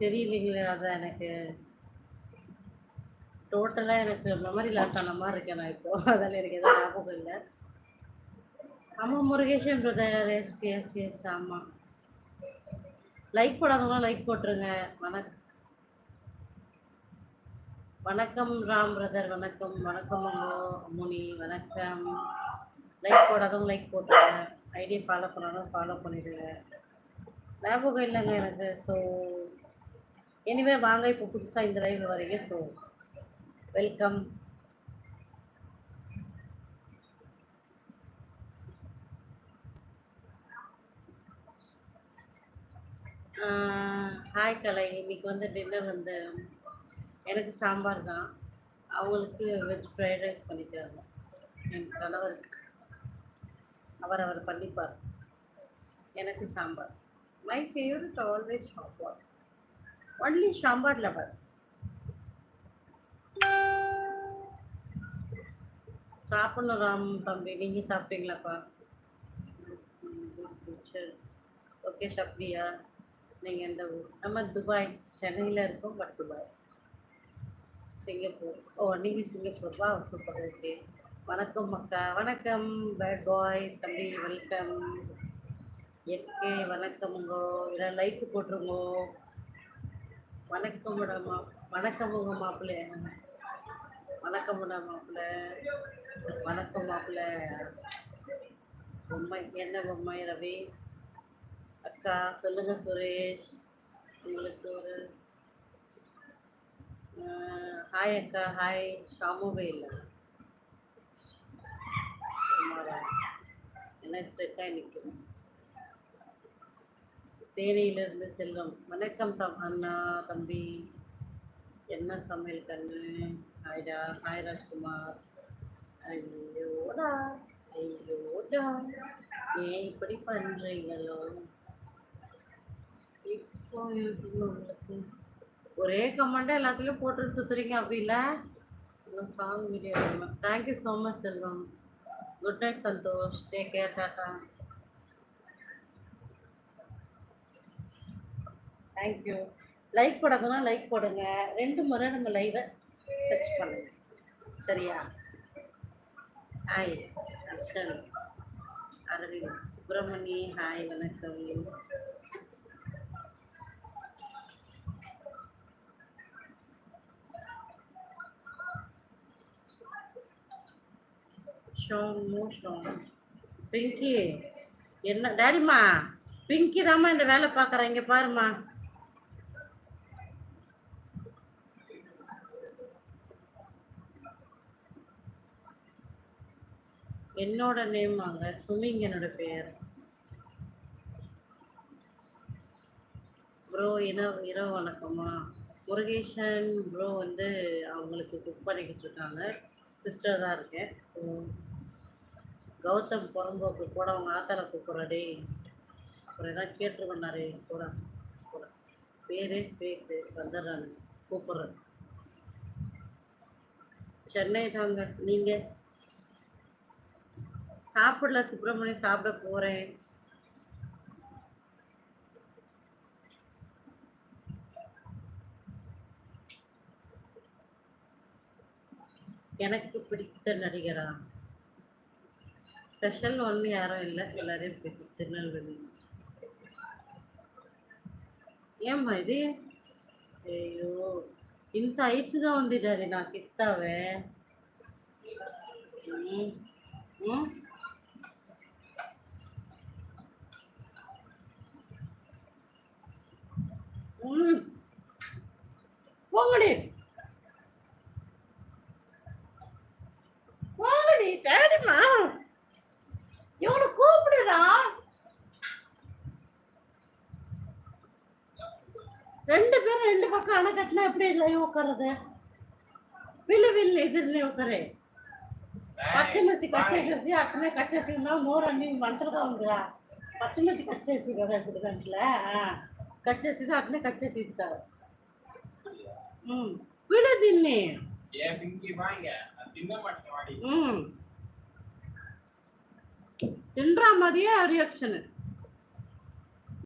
தெரியலைங்களே அதான் எனக்கு. டோட்டலாக எனக்கு மெமரி லாஸ் ஆன மாதிரி இருக்கேன் நான் இப்போ. அதெல்லாம் எனக்கு எதுவும் ஞாபகம் இல்லை. ஆமாம் Murugesan brother yes yes yes ஆமாம் லைக் போடாதவங்களாம் லைக் போட்டுருங்க. வணக் வணக்கம் ராம் பிரதர் வணக்கம். வணக்கம் அம்மோ முனி வணக்கம். லைக் போடாதவங்க லைக் போட்டுருங்க. ஐடி ஃபாலோ பண்ணாலும் ஃபாலோ பண்ணிடுங்க ஞாபகம் இல்லைங்க எனக்கு. ஸோ எனிவே வாங்க இப்போ புதுசாக இந்த லைவில் வரீங்க. So welcome hi Kalai. இன்னைக்கு வந்து டின்னர் வந்து எனக்கு சாம்பார் தான். அவங்களுக்கு வெஜ் ஃப்ரைட் ரைஸ் பண்ணிக்கிறாங்க என் கணவருக்கு அவர் அவர் பண்ணிப்பார். எனக்கு sambar. My favourite always sambar. Only sambar lover சாப்பிடணும் ராம் தம்பி. நீங்கள் சாப்பிட்டீங்களாப்பா? டீச்சர் ஓகே ஷப்ரியா நீங்கள் எந்த ஊர்? நம்ம துபாய். சென்னையில் இருக்கோம் பட் துபாய். சிங்கப்பூர். ஓ நீங்கள் சிங்கப்பூர். வா சூப்பர் ஓகே வணக்கம் அக்கா. வணக்கம் பேட் பாய் தம்பி வெல்கம் எஸ்கே வணக்கமுங்கோ. இல்லை லைக் போட்டுருங்கோ. வணக்கம் மா வணக்கம் உங்க மாப்பிள்ளை. வணக்கம் மாப்பிள்ளை. வணக்கம் மாப்பிள்ளை. பொம்மை என்ன பொம்மை ரவி? அக்கா சொல்லுங்க சுரேஷ். உங்களுக்கு ஒரு ஹாய் அக்கா ஹாய் ஷாமுவே இல்லை. என்ன ஸ்ட்ரெக்காக தேனியிலிருந்து செல்வம் வணக்கம் தம் அண்ணா தம்பி. என்ன சமையல் கண்ணு? ஹாய்டா ஹாய் ராஜ்குமார். ஐயோடா. ஐயோடா. ஏன் இப்படி பண்றீங்களோ? இப்போ உங்களுக்கு. ஒரே கமெண்டாக எல்லாத்துலயும் போட்டு சுத்துறீங்க அப்படி இல்லை? Song video thank you so much Selvam. Good night Santhosh take care tata thank you like போடாதனா like போடுங்க. ரெண்டு முறை நம்ம லைவை டச் பண்ணுங்க. சரியா? ஹாய் அர்ஷன் அரவிந்த் சுப்பிரமணி ஹாய் வணக்கம். ஷோன் மோ ஷோன் பிங்கி என்ன டேடிம்மா பிங்கி தாம்மா இந்த வேலை பார்க்குறேன் இங்கே பாரும்மா. என்னோட நேம் வாங்க சுமிங் என்னோட பேர். ப்ரோ இரவு இரவு வணக்கம்மா முருகேஷன் ப்ரோ வந்து அவங்களுக்கு குக் பண்ணிக்கிட்டு இருக்காங்க. சிஸ்டர் தான் இருக்கேன். ஸோ கௌதம் புறம்போக்கு கூட அவங்க ஆத்தால கூப்பிட்றடே. அப்புறம் எதாவது கேட்டுருக்கோண்டாரு கூட கூட. பேரே பேக்கு வந்துடுறானு கூப்பிட்றேன் சென்னை தாங்க நீங்கள் சாப்பிடல சுப்பிரமணியம் சாப்பிட போறேன். எனக்கு பிடித்த நடிகரா? ஸ்பெஷல் ஒன்று யாரும் இல்லை எல்லாரையும் பிடிக்கும் திருநெல்வேலி ஏம்மா இது ஐயோ ఇంత ఐసుగా ఉంది డాడీ నాకు ఇస్తావే ఉమ్, ரெண்டு பேரும் ரெண்டு பக்கம் அணை கட்டினா எப்படி லைவ் உட்காருது வில்லு வில்லு எதிரிலே உட்காரு பச்சைமிச்சி கச்சேசி அத்தனை கச்சேசினா நூறு அண்ணி மனசுல தான் வந்துடா பச்சைமிச்சி கச்சேசி கதை இப்படிதான்ல கச்சேசி தான் அத்தனை கச்சேசி இருக்காரு. ம். விடு தின்னி ம். தின்ற மாதிரியே ரியாக்ஷனு